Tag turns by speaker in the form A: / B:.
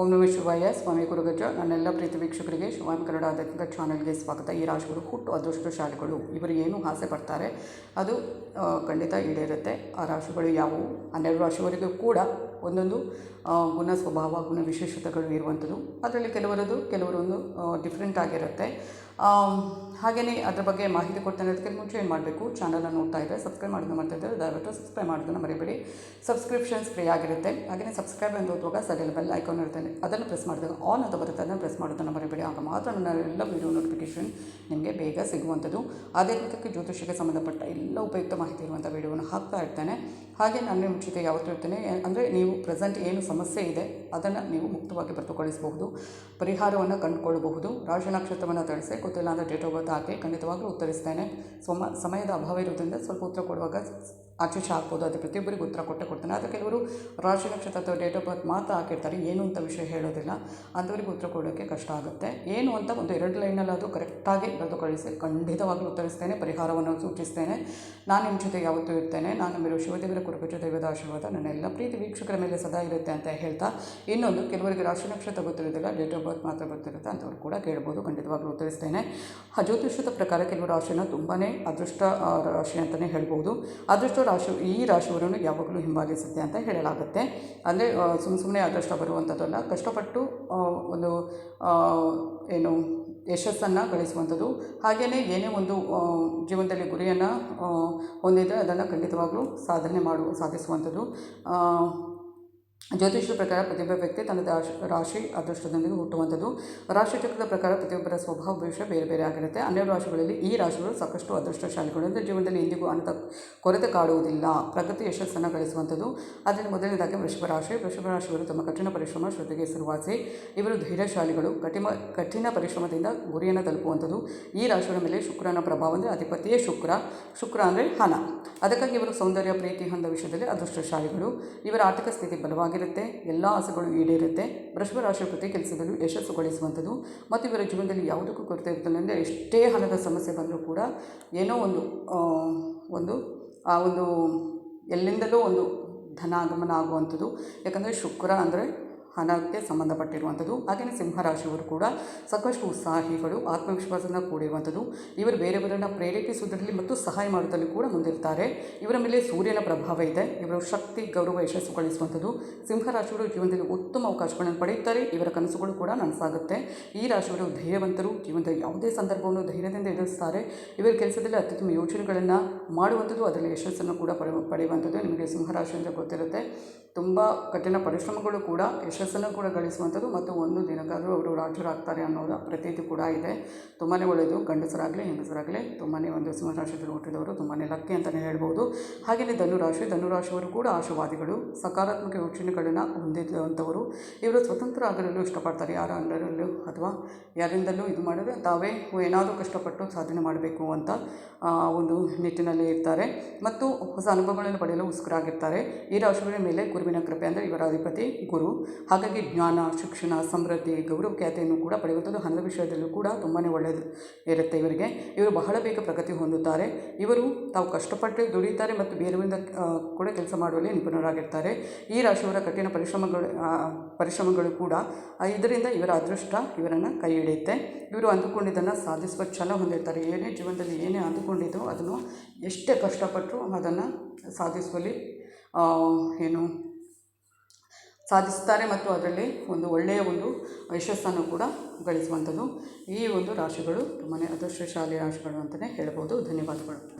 A: ಓಂ ನಮಃ ಶಿವಾಯ. ಸ್ವಾಮಿ ಗುರುಗಜ ನನ್ನೆಲ್ಲ ಪ್ರೀತಿ ವೀಕ್ಷಕರಿಗೆ ಶಿವಾಮಿ ಕನ್ನಡ ಆಧ್ಯಾತ್ಮಿಕ ಚಾನಲ್ಗೆ ಸ್ವಾಗತ. ಈ ರಾಶಿಗಳು ಹುಟ್ಟು ಅದೃಷ್ಟಶಾಲಿಗಳು ಇವರು ಏನು ಆಸೆ ಪಡ್ತಾರೆ ಅದು ಖಂಡಿತ ಈಡೇರುತ್ತೆ. ಆ ರಾಶಿಗಳು ಯಾವುವು? ಹನ್ನೆರಡು ರಾಶಿವರೆಗೂ ಕೂಡ ಒಂದೊಂದು ಗುಣ ಸ್ವಭಾವ, ಗುಣ ವಿಶೇಷತೆಗಳು ಇರುವಂಥದ್ದು. ಅದರಲ್ಲಿ ಕೆಲವರದು ಕೆಲವರೊಂದು ಡಿಫ್ರೆಂಟ್ ಆಗಿರುತ್ತೆ. ಹಾಗೆಯೇ ಅದ್ರ ಬಗ್ಗೆ ಮಾಹಿತಿ ಕೊಡ್ತಾನೆ ಅದಕ್ಕೆ ಮುಂಚೆ ಏನು ಮಾಡಬೇಕು? ಚಾನಲನ್ನು ನೋಡ್ತಾ ಇದ್ದರೆ ಸಬ್ಸ್ಕ್ರೈಬ್ ಮಾಡೋದನ್ನ ಮಾಡ್ತಾ ಇದ್ದರೆ ದಯವಿಟ್ಟು ಸಬ್ಸ್ಕ್ರೈಬ್ ಮಾಡೋದನ್ನು ಮರಿಬೇಡಿ. ಸಬ್ಸ್ಕ್ರಿಪ್ಷನ್ಸ್ ಫ್ರೀ ಆಗಿರುತ್ತೆ. ಹಾಗೆಯೇ ಸಬ್ಸ್ಕ್ರೈಬ್ ಎಂದು ಹೋಗುವಾಗ ಸರಿಯಲ್ಲಿ ಬೆಲ್ ಐಕಾನ್ ಇರುತ್ತೆ. ಅದನ್ನು ಪ್ರೆಸ್ ಮಾಡಿದಾಗ ಆನ್ ಅಂತ ಬರುತ್ತೆ. ಅದನ್ನು ಪ್ರೆಸ್ ಮಾಡೋದನ್ನು ಮರಿಬೇಡಿ. ಆಗ ಮಾತ್ರ ನನ್ನ ಎಲ್ಲ ವೀಡಿಯೋ ನೋಟಿಫಿಕೇಷನ್ ನಿಮಗೆ ಬೇಗ ಸಿಗುವಂಥದ್ದು. ಅದೇ ರೀತಿಯಕ್ಕೆ ಜ್ಯೋತಿಷ್ಯಕ್ಕೆ ಸಂಬಂಧಪಟ್ಟ ಎಲ್ಲ ಉಪಯುಕ್ತ ಮಾಹಿತಿ ಇರುವಂಥ ವಿಡಿಯೋವನ್ನು ಹಾಕ್ತಾ ಇರ್ತೇನೆ. ಹಾಗೆ ನಾನು ಜೊತೆ ಯಾವತ್ತೂ ಇರ್ತೇನೆ. ಅಂದರೆ ನೀವು ಪ್ರೆಸೆಂಟ್ ಏನು ಸಮಸ್ಯೆ ಇದೆ, ಅದನ್ನು ನೀವು ಮುಕ್ತವಾಗಿ ಬರ್ತುಕೊಳಿಸಬಹುದು ಪರಿಹಾರವನ್ನು ಕಂಡುಕೊಳ್ಳಬಹುದು. ರಾಶಿ ನಕ್ಷತ್ರವನ್ನು ತಿಳಿಸಿ ಗೊತ್ತಿಲ್ಲ ಅಂದರೆ ಡೇಟ್ ಆಫ್ ಬರ್ತ್ ಹಾಕಿ ಖಂಡಿತವಾಗ್ಲೂ ಉತ್ತರಿಸ್ತೇನೆ. ಸಮ ಸಮಯದ ಅಭಾವ ಇರೋದ್ರಿಂದ ಸ್ವಲ್ಪ ಉತ್ತರ ಕೊಡುವಾಗ ಆಚೆ ಹಾಕ್ಬೋದು, ಅದು ಪ್ರತಿಯೊಬ್ಬರಿಗೂ ಉತ್ತರ ಕೊಟ್ಟೆ ಕೊಡ್ತಾನೆ. ಆದರೆ ಕೆಲವರು ರಾಶಿ ನಕ್ಷತ್ರ ಅಥವಾ ಡೇಟ್ ಆಫ್ ಬರ್ತ್ ಮಾತ್ರ ಹಾಕಿರ್ತಾರೆ. ಏನು ಅಂತ ವಿಷಯ ಹೇಳೋದಿಲ್ಲ. ಅಂಥವ್ರಿಗೆ ಉತ್ತರ ಕೊಡೋಕ್ಕೆ ಕಷ್ಟ ಆಗುತ್ತೆ. ಏನು ಅಂತ ಒಂದು ಎರಡು ಲೈನಲ್ಲಿ ಅದು ಕರೆಕ್ಟಾಗಿ ಬರೆದು ಕಳಿಸಿ, ಖಂಡಿತವಾಗಲೂ ಉತ್ತರಿಸ್ತೇನೆ, ಪರಿಹಾರವನ್ನು ಸೂಚಿಸ್ತೇನೆ. ನಾನು ನಿಮ್ಮ ಜೊತೆ ಯಾವತ್ತೂ ಇರ್ತೇನೆ. ನಾನು ನಂಬಿರೋ ಶಿವದೇವರ ಕುರುಕುಜ ದೈವದ ಆಶೀರ್ವಾದ, ನನ್ನ ಎಲ್ಲ ಪ್ರೀತಿ ವೀಕ್ಷಕರ ಮೇಲೆ ಸದಾ ಇರುತ್ತೆ ಅಂತ ಹೇಳ್ತಾ, ಇನ್ನೊಂದು ಕೆಲವರಿಗೆ ರಾಶಿ ನಕ್ಷತ್ರ ಗೊತ್ತಿರೋದಿಲ್ಲ ಡೇಟ್ ಆಫ್ ಬರ್ತ್ ಮಾತ್ರ ಗೊತ್ತಿರುತ್ತೆ ಅಂಥವ್ರು ಕೂಡ ಕೇಳ್ಬೋದು, ಖಂಡಿತವಾಗಲೂ ಉತ್ತರಿಸ್ತೇನೆ. ಜ್ಯೋತಿಷ್ಯದ ಪ್ರಕಾರ ಕೆಲವು ರಾಶಿನ ತುಂಬಾ ಅದೃಷ್ಟ ರಾಶಿ ಅಂತಲೇ ಹೇಳ್ಬೋದು. ಅದೃಷ್ಟ ರಾಶಿ, ಈ ರಾಶಿಯವರನ್ನು ಯಾವಾಗಲೂ ಹಿಂಬಾಲಿಸುತ್ತೆ ಅಂತ ಹೇಳಲಾಗುತ್ತೆ. ಅಂದರೆ ಸುಮ್ಮ ಸುಮ್ಮನೆ ಅದೃಷ್ಟ ಬರುವಂಥದ್ದಲ್ಲ ಕಷ್ಟಪಟ್ಟು ಒಂದು ಏನು, ಯಶಸ್ಸನ್ನು ಗಳಿಸುವಂಥದ್ದು ಹಾಗೆಯೇ ಏನೇ ಒಂದು ಜೀವನದಲ್ಲಿ ಗುರಿಯನ್ನು ಹೊಂದಿದ್ದರೆ ಅದನ್ನು ಖಂಡಿತವಾಗಲೂ ಸಾಧನೆ ಮಾಡುವ ಸಾಧಿಸುವಂಥದ್ದು ಜ್ಯೋತಿಷ್ಯ ಪ್ರಕಾರ ಪ್ರತಿಯೊಬ್ಬ ವ್ಯಕ್ತಿ ತನ್ನ ರಾಶಿ ರಾಶಿ ಅದೃಷ್ಟದೊಂದಿಗೆ ಹುಟ್ಟುವಂಥದ್ದು. ರಾಶಿ ಚಕ್ರದ ಪ್ರಕಾರ ಪ್ರತಿಯೊಬ್ಬರ ಸ್ವಭಾವ, ಭವಿಷ್ಯ ಬೇರೆ ಬೇರೆ ಆಗಿರುತ್ತೆ. ಹನ್ನೆರಡು ರಾಶಿಗಳಲ್ಲಿ ಈ ರಾಶಿಗಳು ಸಾಕಷ್ಟು ಅದೃಷ್ಟಶಾಲಿಗಳು ಅಂದರೆ ಜೀವನದಲ್ಲಿ ಎಂದಿಗೂ ಅನಂತ ಕೊರತೆ ಕಾಡುವುದಿಲ್ಲ. ಪ್ರಗತಿ ಯಶಸ್ಸನ್ನು ಗಳಿಸುವಂಥದ್ದು. ಅದರಲ್ಲಿ ಮೊದಲನೇದಾಗಿ ವೃಷಭ ರಾಶಿ. ವೃಷಭ ರಾಶಿಗಳು ತಮ್ಮ ಕಠಿಣ ಪರಿಶ್ರಮ, ಶ್ರದ್ಧೆಗೆ ಹೆಸರುವಾಸಿ. ಇವರು ಧೈರ್ಯಶಾಲಿಗಳು ಕಠಿಣ ಕಠಿಣ ಪರಿಶ್ರಮದಿಂದ ಗುರಿಯನ್ನು ತಲುಪುವಂಥದ್ದು. ಈ ರಾಶಿಗಳ ಮೇಲೆ ಶುಕ್ರನ ಪ್ರಭಾವ ಅಂದರೆ ಅಧಿಪತಿಯೇ ಶುಕ್ರ. ಶುಕ್ರ ಅಂದರೆ ಹಣ. ಅದಕ್ಕಾಗಿ ಇವರು ಸೌಂದರ್ಯ, ಪ್ರೀತಿ ಹೊಂದ ವಿಷಯದಲ್ಲಿ ಅದೃಷ್ಟಶಾಲಿಗಳು. ಇವರ ಆರ್ಥಿಕ ಸ್ಥಿತಿ ಬಲವಾಗಿರುತ್ತೆ ಎಲ್ಲ ಆಸೆಗಳು ಈಡೇರುತ್ತೆ. ವೃಷಭ ರಾಶಿಯ ಪ್ರತಿ ಕೆಲಸದಲ್ಲೂ ಯಶಸ್ಸು ಗಳಿಸುವಂಥದ್ದು ಮತ್ತು ಇವರ ಜೀವನದಲ್ಲಿ ಯಾವುದಕ್ಕೂ ಕೊರತೆ ಅಂದರೆ ಎಷ್ಟೇ ಹಣದ ಸಮಸ್ಯೆ ಬಂದರೂ ಕೂಡ ಏನೋ ಒಂದು ಒಂದು, ಆ ಒಂದು, ಎಲ್ಲಿಂದಲೂ ಒಂದು ಧನಾಗಮನ ಆಗುವಂಥದ್ದು. ಯಾಕಂದರೆ ಶುಕ್ರ ಅಂದರೆ ಹಣಕ್ಕೆ ಸಂಬಂಧಪಟ್ಟಿರುವಂಥದ್ದು. ಹಾಗೆಯೇ ಸಿಂಹರಾಶಿಯವರು ಕೂಡ ಸಾಕಷ್ಟು ಉತ್ಸಾಹಿಗಳು, ಆತ್ಮವಿಶ್ವಾಸದಿಂದ ಕೂಡಿರುವಂಥದ್ದು. ಇವರು ಬೇರೆಯವರನ್ನು ಪ್ರೇರೇಪಿಸುವುದರಲ್ಲಿ ಮತ್ತು ಸಹಾಯ ಮಾಡುವುದರಲ್ಲಿ ಕೂಡ ಮುಂದಿರ್ತಾರೆ. ಇವರ ಮೇಲೆ ಸೂರ್ಯನ ಪ್ರಭಾವ ಇದೆ. ಇವರು ಶಕ್ತಿ, ಗೌರವ, ಯಶಸ್ಸು ಗಳಿಸುವಂಥದ್ದು. ಸಿಂಹರಾಶಿಯವರು ಜೀವನದಲ್ಲಿ ಉತ್ತಮ ಅವಕಾಶಗಳನ್ನು ಪಡೆಯುತ್ತಾರೆ. ಇವರ ಕನಸುಗಳು ಕೂಡ ನನಸಾಗುತ್ತೆ. ಈ ರಾಶಿಯವರು ಧೈರ್ಯವಂತರು. ಜೀವನದ ಯಾವುದೇ ಸಂದರ್ಭವನ್ನು ಧೈರ್ಯದಿಂದ ಎದುರಿಸ್ತಾರೆ. ಇವರ ಕೆಲಸದಲ್ಲಿ ಅತ್ಯುತ್ತಮ ಯೋಚನೆಗಳನ್ನು ಮಾಡುವಂಥದ್ದು. ಅದರಲ್ಲಿ ಯಶಸ್ಸನ್ನು ಕೂಡ ಪಡೆ ಪಡೆಯುವಂಥದ್ದು ನಿಮಗೆ ಸಿಂಹರಾಶಿ ಗೊತ್ತಿರುತ್ತೆ. ತುಂಬ ಕಠಿಣ ಪರಿಶ್ರಮಗಳು ಕೂಡ, ಯಶಸ್ಸನ್ನು ಕೂಡ ಗಳಿಸುವಂಥದ್ದು ಮತ್ತು ಒಂದು ದಿನಕ್ಕಾದರೂ ಅವರು ರಾಜರಾಗ್ತಾರೆ ಅನ್ನೋದು ಪ್ರತೀತಿ ಕೂಡ ಇದೆ. ತುಂಬಾ ಒಳ್ಳೆಯದು. ಗಂಡಸರಾಗಲಿ, ಹೆಂಗಸರಾಗಲಿ ತುಂಬಾ ಒಂದು ಸಿಂಹರಾಶಿಯಲ್ಲಿ ಹುಟ್ಟಿದವರು ತುಂಬಾ ಲಕ್ಕಿ ಅಂತಲೇ ಹೇಳ್ಬೋದು. ಹಾಗೆಯೇ ಧನುರಾಶಿ, ಧನುರಾಶಿಯವರು ಕೂಡ ಆಶಾವಾದಿಗಳು ಸಕಾರಾತ್ಮಕ ಯೋಚನೆಗಳನ್ನು ಹೊಂದಿರುವಂಥವರು. ಇವರು ಸ್ವತಂತ್ರ ಆಗಿರಲು ಇಷ್ಟಪಡ್ತಾರೆ. ಯಾರ ಅಂಡರಲ್ಲೂ ಅಥವಾ ಯಾರಿಂದಲೂ ಇದು ಮಾಡಿದ್ರೆ ತಾವೇ ಏನಾದರೂ ಕಷ್ಟಪಟ್ಟು ಸಾಧನೆ ಮಾಡಬೇಕು ಅಂತ ಒಂದು ನಿಟ್ಟಿನಲ್ಲಿ ಇರ್ತಾರೆ. ಮತ್ತು ಹೊಸ ಅನುಭವಗಳನ್ನು ಪಡೆಯಲು ಉಸ್ಕರಾಗಿರ್ತಾರೆ ಈ ರಾಶಿಗಳ ಮೇಲೆ ಗುರುವಿನ ಕೃಪೆ ಅಂದರೆ ಇವರ ಅಧಿಪತಿ ಗುರು. ಹಾಗಾಗಿ ಜ್ಞಾನ, ಶಿಕ್ಷಣ, ಸಮೃದ್ಧಿ, ಗೌರವ ಖ್ಯಾತಿಯನ್ನು ಕೂಡ ಪಡೆಯುವಂಥದ್ದು ಹಣದ ವಿಷಯದಲ್ಲೂ ಕೂಡ ತುಂಬಾ ಒಳ್ಳೆಯದು ಇರುತ್ತೆ ಇವರಿಗೆ. ಇವರು ಬಹಳ ಬೇಗ ಪ್ರಗತಿ ಹೊಂದುತ್ತಾರೆ. ಇವರು ತಾವು ಕಷ್ಟಪಟ್ಟು ದುಡಿತಾರೆ ಮತ್ತು ಬೇರೆಯವರಿಂದ ಕೂಡ ಕೆಲಸ ಮಾಡುವಲ್ಲಿ ನಿಪುಣರಾಗಿರ್ತಾರೆ. ಈ ರಾಶಿಯವರ ಕಠಿಣ ಪರಿಶ್ರಮಗಳು ಪರಿಶ್ರಮಗಳು ಕೂಡ ಇದರಿಂದ ಇವರ ಅದೃಷ್ಟ ಇವರನ್ನು ಕೈ ಹಿಡಿಯುತ್ತೆ. ಇವರು ಅಂದುಕೊಂಡಿದ್ದನ್ನು ಸಾಧಿಸುವ ಛಲ ಹೊಂದಿರ್ತಾರೆ. ಏನೇ ಜೀವನದಲ್ಲಿ ಏನೇ ಅಂದುಕೊಂಡಿದ್ದೋ ಅದನ್ನು ಎಷ್ಟೇ ಕಷ್ಟಪಟ್ಟರು ಅದನ್ನು ಸಾಧಿಸುವಲ್ಲಿ ಏನು ಸಾಧಿಸ್ತಾರೆ ಮತ್ತು ಅದರಲ್ಲಿ ಒಂದು ಒಳ್ಳೆಯ ಒಂದು ಯಶಸ್ಸನ್ನು ಕೂಡ ಗಳಿಸುವಂಥದ್ದು. ಈ ಒಂದು ರಾಶಿಗಳು ತುಂಬಾ ಅದೃಷ್ಟಶಾಲಿ ರಾಶಿಗಳು ಅಂತಲೇ ಹೇಳ್ಬೋದು. ಧನ್ಯವಾದಗಳು.